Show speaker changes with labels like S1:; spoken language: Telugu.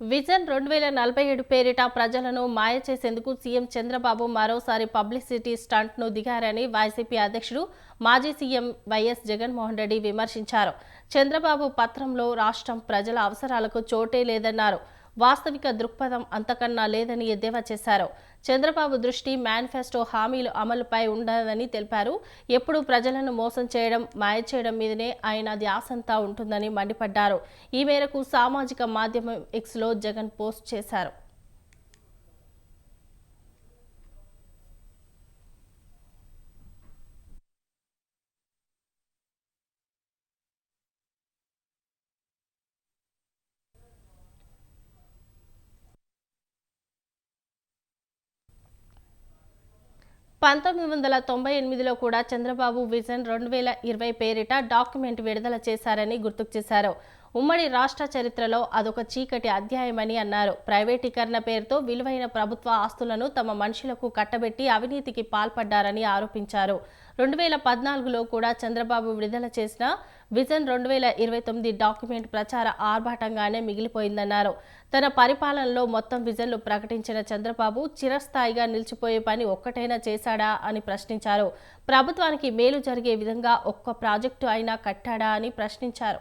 S1: విజన్ రెండు వేల నలభై ఏడు పేరిట ప్రజలను మాయ చేసేందుకు సీఎం చంద్రబాబు మరోసారి పబ్లిసిటీ స్టంట్ను దిగారని వైసీపీ అధ్యక్షుడు మాజీ సీఎం వైఎస్ జగన్మోహన్ రెడ్డి విమర్శించారు. చంద్రబాబు పత్రంలో రాష్ట్రం ప్రజల అవసరాలకు చోటే లేదన్నారు. వాస్తవిక దృక్పథం అంతకన్నా లేదని ఎద్దేవా చేశారు. చంద్రబాబు దృష్టి మేనిఫెస్టో హామీలు అమలుపై ఉండదని తెలిపారు. ఎప్పుడు ప్రజలను మోసం చేయడం మాయ చేయడం మీదనే ఆయన ధ్యాసంతా ఉంటుందని మండిపడ్డారు. ఈ మేరకు సామాజిక మాధ్యమం ఎక్స్లో జగన్ పోస్ట్ చేశారు. పంతొమ్మిది వందల తొంభై ఎనిమిదిలో కూడా చంద్రబాబు విజన్ రెండు వేల ఇరవై పేరిట డాక్యుమెంట్ విడుదల చేశారని గుర్తుకు చేశారు. ఉమ్మడి రాష్ట్ర చరిత్రలో అదొక చీకటి అధ్యాయమని అన్నారు. ప్రైవేటీకరణ పేరుతో విలువైన ప్రభుత్వ ఆస్తులను తమ మనుషులకు కట్టబెట్టి అవినీతికి పాల్పడ్డారని ఆరోపించారు. రెండు వేల పద్నాలుగులో కూడా చంద్రబాబు విడుదల చేసిన విజన్ రెండు వేల ఇరవై తొమ్మిది డాక్యుమెంట్ ప్రచార ఆర్భాటంగానే మిగిలిపోయిందన్నారు. తన పరిపాలనలో మొత్తం విజన్లు ప్రకటించిన చంద్రబాబు చిరస్థాయిగా నిలిచిపోయే పని ఒక్కటైనా చేశాడా అని ప్రశ్నించారు. ప్రభుత్వానికి మేలు జరిగే విధంగా ఒక్క ప్రాజెక్టు అయినా కట్టాడా అని ప్రశ్నించారు.